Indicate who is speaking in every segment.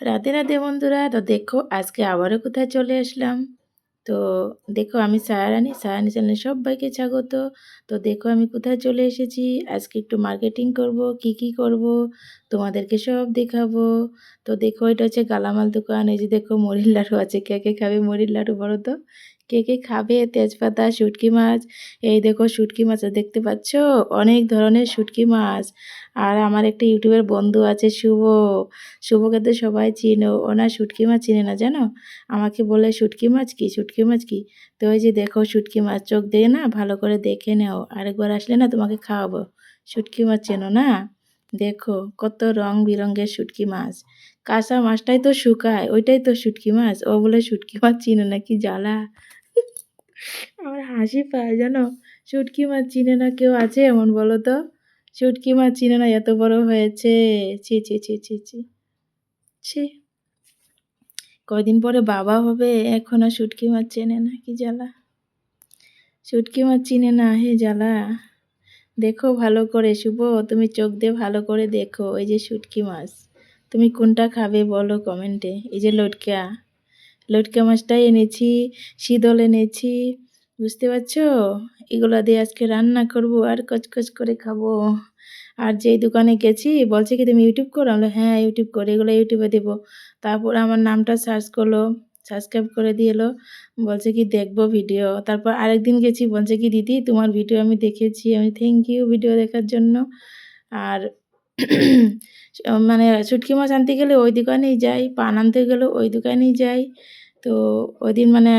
Speaker 1: রাধে রাধে বন্ধুরা, তো দেখো আজকে আবারও কোথায় চলে আসলাম। তো দেখো আমি সায়ারানি সায়ারানি চ্যানেলে সবাইকে স্বাগত। তো দেখো আমি কোথায় চলে এসেছি, আজকে একটু মার্কেটিং করব, কি কি করব, তোমাদেরকে সব দেখাবো। তো দেখো এটা হচ্ছে গালামাল দোকান, এই যে দেখো মুড়ির লাড়ু আছে, কে কে খাবে মুড়ির লাড়ু বলো তো? কে কে খাবে তেজপাতা, শুটকি মাছ? এই দেখো শুটকি মাছ দেখতে পাচ্ছ? অনেক ধরনের শুটকি মাছ। আর আমার একটা ইউটিউবের বন্ধু আছে শুভ। শুভকে তো সবাই চিনো। ওনার শুটকি মাছ চিনে না, জানো? আমাকে বলে, শুটকি মাছ কি? শুটকি মাছ কি? তো ওই যে দেখো শুটকি মাছ, চোখ দিয়ে না ভালো করে দেখে নেও। আরেকবার আসলে না তোমাকে খাওয়াবো। শুটকি মাছ চেনো না? দেখো কত রং বিরঙ্গের শুটকি মাছ। কাঁচা মাছটাই তো শুকায়, ওইটাই তো শুটকি মাছ। ও বলে, শুটকি মাছ চিনে না কি জ্বালা? আমার হাসি পায়, জানো? শুটকি মাছ চিনে না কেউ আছে এমন বলো তো? শুটকি মাছ চিনে না, এত বড় হয়েছে। ছি ছি ছি ছি ছি। ছি। কয়দিন পরে বাবা হবে, এখনও শুটকি মাছ চেনে না, কি জ্বালা? শুটকি মাছ চিনে না, হে জ্বালা। দেখো ভালো করে, শুভ, তুমি চোখ দিয়ে ভালো করে দেখো, এই যে শুটকি মাছ। তুমি কোনটা খাবে বলো কমেন্টে। এই যে লটকা। লটকা মাছটাই এনেছি, শীতল এনেছি। বুঝতে পারছ? এগুলো দিয়ে আজকে রান্না করব আর কচকচ করে খাব। আর যেই দোকানে গেছি, বলছে কি, তুমি ইউটিউব করো? আমরা হ্যাঁ ইউটিউব করে, এগুলো ইউটিউবে দেবো। তারপর আমার নামটা সার্চ করল সাবস্ক্রাইব করে দিয়েলো বলছে কি, দেখব ভিডিও তারপর আরেকদিন গেছি, বলছে কি, দিদি, তোমার ভিডিও আমি দেখেছি। আমি থ্যাংক ইউ ভিডিও দেখার জন্য। আর মানে শুটকি মাছ আনতে গেলে ওই দোকানেই যাই, পান আনতে গেলেও ওই দোকানেই যাই। তো ওই দিন মানে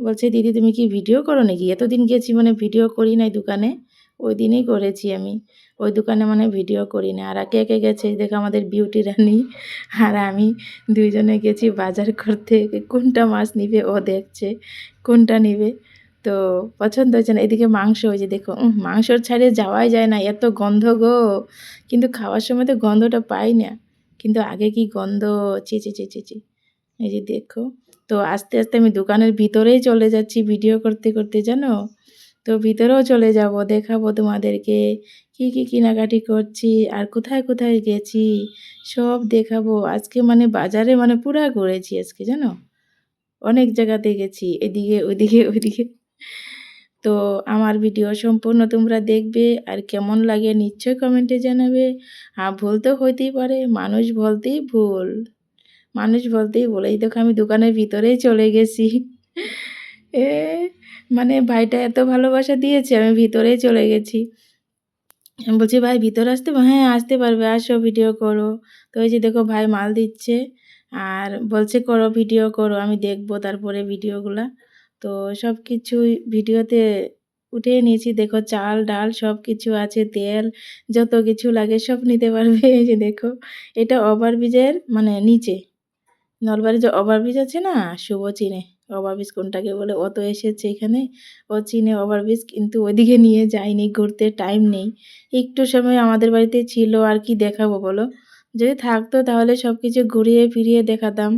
Speaker 1: বলছে, দিদি, তুমি কি ভিডিও করো নাকি? এতদিন গেছি মানে ভিডিও করি নাই দোকানে। ওই দিনই করেছি আমি। ওই দোকানে মানে ভিডিও করি না আর একে একে গেছে দেখো আমাদের বিউটি রানি। আর আমি দুইজনে গেছি বাজার করতে। কোনটা মাছ নিবে ও দেখছে, কোনটা নিবে। তো পছন্দ হয়েছে না। এদিকে মাংস হয়েছে দেখো মাংসর ছাড়ে যাওয়াই যায় না। এত গন্ধ গো। কিন্তু খাওয়ার সময় তো গন্ধটা পাই না। কিন্তু আগে কি গন্ধ? চি চি চি চি চি এই যে দেখো তো আস্তে আস্তে আমি দোকানের ভিতরেই চলে যাচ্ছি ভিডিও করতে করতে, জানো? তো ভিতরেও চলে যাব, দেখাবো তোমাদেরকে। কি কি কেনাকাটি করছি, আর কোথায় কোথায় গেছি, সব দেখাবো। আজকে মানে বাজারে মানে পুরা ঘুরেছি আজকে, জানো? অনেক জায়গাতে গেছি, এদিকে ওইদিকে ওইদিকে তো আমার ভিডিও সম্পূর্ণ তোমরা দেখবে, আর কেমন লাগে নিশ্চয় কমেন্টে জানাবে। আর ভুল তো হইতেই পারে, মানুষ বলতেই ভুল। মানুষ বলতেই বলে, এই দেখো আমি দোকানের ভিতরেই চলে গেছি। এ মানে ভাইটা এত ভালোবাসা দিয়েছে, আমি ভিতরেই চলে গেছি। বলছি, ভাই, ভিতরে আসতে হ্যাঁ আসতে পারবে, আসো, ভিডিও করো। তো ওই যে দেখো ভাই মাল দিচ্ছে আর বলছে, করো, ভিডিও করো, আমি দেখব তারপরে ভিডিওগুলা। তো সব কিছুই ভিডিওতে উঠিয়ে নিয়েছি, দেখো চাল, ডাল সব কিছু আছে, তেল, যত কিছু লাগে সব নিতে পারবে। এই যে দেখো, এটা ওভারব্রিজের মানে নিচে। নলবাড়ি যে ওভারব্রিজ আছে না শুভ চিনে। ওভারব্রিজ কোনটাকে বলে? ও তো এসেছে এখানে। ও চিনে ওভারব্রিজ কিন্তু ওইদিকে নিয়ে যায়নি, ঘুরতে টাইম নেই। একটু সময় আমাদের বাড়িতে ছিল, আর কি দেখাবো বলো? যদি থাকতো তাহলে সব কিছু ঘুরিয়ে ফিরিয়ে দেখাতাম।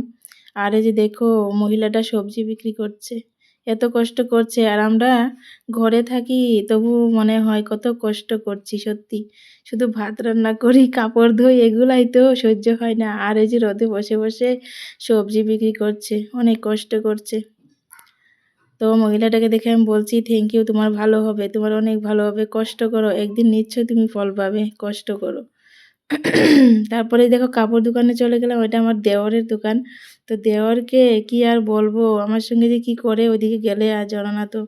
Speaker 1: আরে যে দেখো, মহিলাটা সবজি বিক্রি করছে। এত কষ্ট করছে আর আমরা ঘরে থাকি, তবু মনে হয় কত কষ্ট করছি সত্যি। শুধু ভাত রান্না করি, কাপড় ধুই, এগুলাই তো সহ্য হয় না। আর এই যে রোদে বসে বসে সবজি বিক্রি করছে, অনেক কষ্ট করছে। তো মহিলাটাকে দেখে আমি বলছি থ্যাংক ইউ তোমার ভালো হবে, তোমার অনেক ভালো হবে। কষ্ট করো, একদিন নিশ্চয়ই তুমি ফল পাবে, কষ্ট করো। তারপরে দেখো কাপড় দোকানে চলে গেলাম, ওইটা আমার দেওয়ারের দোকান। তো দেওয়ারকে কি আর বলব? আমার সঙ্গে যে কি করে? ওইদিকে গেলে আর জনা তো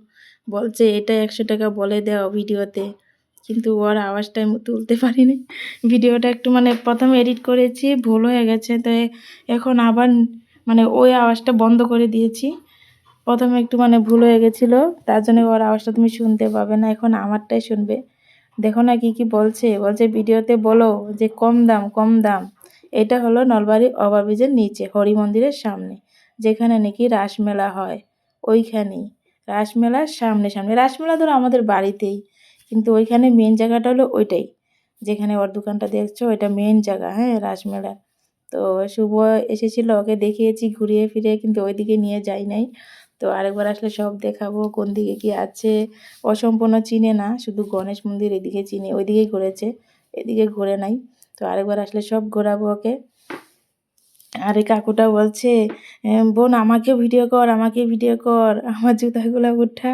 Speaker 1: বলছে, এটা একশো টাকা বলে দেও ভিডিওতে। কিন্তু ওর আওয়াজটা আমি তুলতে পারিনি। ভিডিওটা একটু মানে প্রথমে এডিট করেছি, ভুল হয়ে গেছে। তো এখন আবার মানে ওই আওয়াজটা বন্ধ করে দিয়েছি। প্রথমে একটু মানে ভুল হয়ে গেছিল, তার জন্য ওর আওয়াজটা তুমি শুনতে পাবে না, এখন আমারটাই শুনবে। দেখো না কি কি বলছে। বলছে, ভিডিওতে বলো যে কম দাম কম দাম। এটা হলো নলবাড়ি ওভারব্রিজের নিচে হরি মন্দিরের সামনে, যেখানে নাকি রাসমেলা হয়। ওইখানেই, রাসমেলার সামনে সামনে। রাসমেলা ধরো আমাদের বাড়িতেই, কিন্তু ওইখানে মেন জায়গাটা হলো ওইটাই, যেখানে ওর দোকানটা দেখছ, ওইটা মেন জায়গা হ্যাঁ রাসমেলার তো শুভ এসেছিল, ওকে দেখিয়েছি, ঘুরিয়ে ফিরে কিন্তু ওইদিকে নিয়ে যাই নাই। তো আরেকবার আসলে সব দেখাবো কোন দিকে কি আছে। অসম্পূর্ণ চিনে না শুধু গণেশ মন্দির এদিকে চিনে ওইদিকেই ঘুরেছে এদিকে ঘুরে নাই। তো আরেকবার আসলে সব ঘোরাবো ওকে। আর এই কাকুটা বলছে "এম, বোন আমাকে ভিডিও কর আমাকে ভিডিও কর আমার জুতাগুলো উঠা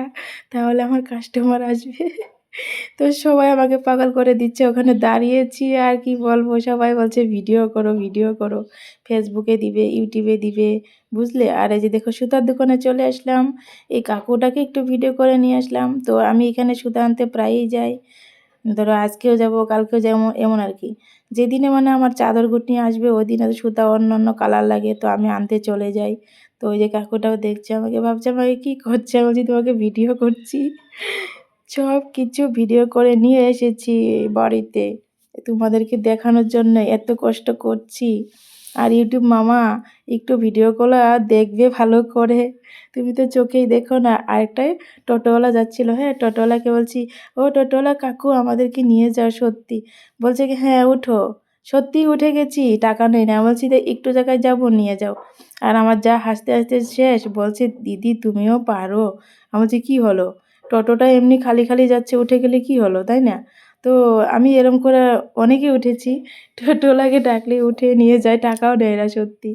Speaker 1: তাহলে আমার কাস্টমার আসবে। তো সবাই আমাকে পাগল করে দিচ্ছে, ওখানে দাঁড়িয়েছি আর কি বলব? সবাই বলছে, ভিডিও করো ভিডিও করো। ফেসবুকে দিবে ইউটিউবে দিবে, বুঝলে? আর এই যে দেখো, সুতার দোকানে চলে আসলাম। এই কাকুটাকে একটু ভিডিও করে নিয়ে আসলাম। তো আমি এখানে সুতা আনতে প্রায়ই যাই। ধরো, আজকেও যাব, কালকেও যাব, এমন আর কি। যেদিনে মানে আমার চাদর ঘুটনি আসবে ওই দিনে তো সুতা অন্য অন্য কালার লাগে, তো আমি আনতে চলে যাই। তো ওই যে কাকুটাও দেখছে আমাকে, ভাবছে আমাকে কী করছে? আমি বলছি, তোমাকে ভিডিও করছি। সব কিছু ভিডিও করে নিয়ে এসেছি বাড়িতে। তোমাদেরকে দেখানোর জন্য এত কষ্ট করছি। আর ইউটিউব মামা, একটু ভিডিওগুলো দেখবে ভালো করে। তুমি তো চোখেই দেখো না। আরেকটাই টোটোওয়ালা যাচ্ছিল। হ্যাঁ টোটোওয়ালাকে বলছি, ও টোটোওয়ালা কাকু, আমাদেরকে নিয়ে যাও সত্যি। বলছে কি হ্যাঁ উঠো। সত্যি উঠে গেছি, টাকা নেই না। বলছি যে একটু জায়গায় যাব, নিয়ে যাও। আর আমার যা হাসতে হাসতে শেষ, বলছে, দিদি, তুমিও পারো। আমি বলছি, কী হলো? টোটোটা এমনি খালি খালি যাচ্ছে, উঠে গেলে কি হলো, তাই না? তো আমি এরম করে অনেকে উঠেছি টোটোলাকে ডাকলে উঠে নিয়ে যায়, টাকাও নেয় না সত্যি।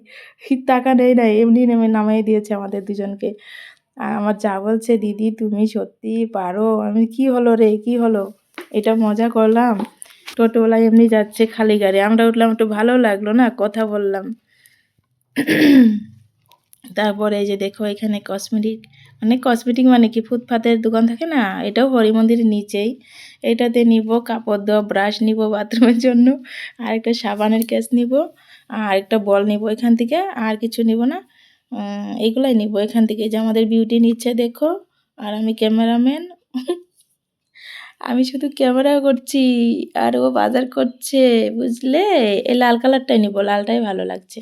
Speaker 1: টাকা নেয় না, এমনি নেমে নামিয়ে দিয়েছে আমাদের দুজনকে। আর আমার যা বলছে, দিদি, তুমি সত্যি পারো? আমি, কি হলো রে? কি হলো? এটা মজা করলাম? টোটোওয়ালা এমনি যাচ্ছে খালি গাড়ি। আমরা উঠলাম, একটু ভালো লাগল না? কথা বললাম। তারপরে এই যে দেখো, এখানে কসমেটিক মানে কসমেটিক মানে কি? ফুটপাতের দোকান থাকে না? এটাও হরি মন্দিরের নিচেই। এটাতে নিব কাপড় দেওয়া ব্রাশ নিব বাথরুমের জন্য আর একটা সাবানের ক্যাস নিব আর একটা বল নিব এখান থেকে আর কিছু নিব না। উম, এইগুলাই নিব এখান থেকে। যে আমাদের বিউটি নিচ্ছে দেখো। আর আমি ক্যামেরাম্যান আমি শুধু ক্যামেরা করছি আর ও বাজার করছে বুঝলে? এই লাল কালারটাই নিব। লালটাই ভালো লাগছে।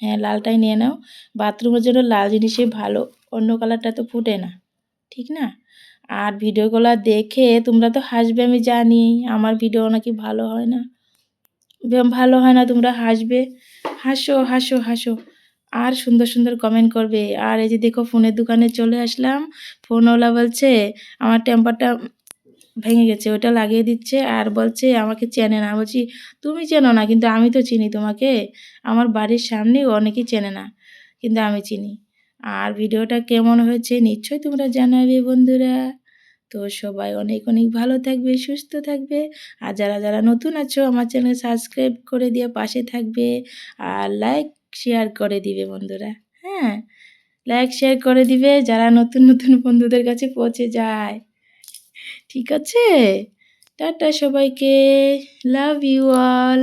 Speaker 1: হ্যাঁ লালটাই নিয়ে নাও। বাথরুমের জন্য লাল জিনিসই ভালো। অন্য কালারটা তো ফুটে না, ঠিক না? আর ভিডিওগুলো দেখে তোমরা তো হাসবে, আমি জানি। আমার ভিডিও নাকি ভালো হয় না। ভালো হয় না, তোমরা হাসবে। হাসো হাসো হাসো। আর সুন্দর সুন্দর কমেন্ট করবে। আর এই যে দেখো, ফোনের দোকানে চলে আসলাম। ফোনওয়ালা বলছে, আমার টেম্পারটা ভেঙে গেছে, ওটা লাগিয়ে দিচ্ছে। আর বলছে, আমাকে চেনে না। বলছি, তুমি চেনো না, কিন্তু আমি তো চিনি তোমাকে। আমার বাড়ির সামনে অনেকেই চেনে না, কিন্তু আমি চিনি। আর ভিডিওটা কেমন হয়েছে নিশ্চয়ই তোমরা জানাবে বন্ধুরা। তো সবাই অনেক অনেক ভালো থাকবে, সুস্থ থাকবে। আর যারা যারা নতুন আছো, আমার চ্যানেল সাবস্ক্রাইব করে দিয়ে পাশে থাকবে। আর লাইক, শেয়ার করে দিবে বন্ধুরা হ্যাঁ? লাইক, শেয়ার করে দিবে যারা নতুন নতুন বন্ধুদের কাছে পৌঁছে যায়। ঠিক আছে? টাটা সবাইকে, লাভ ইউ অল।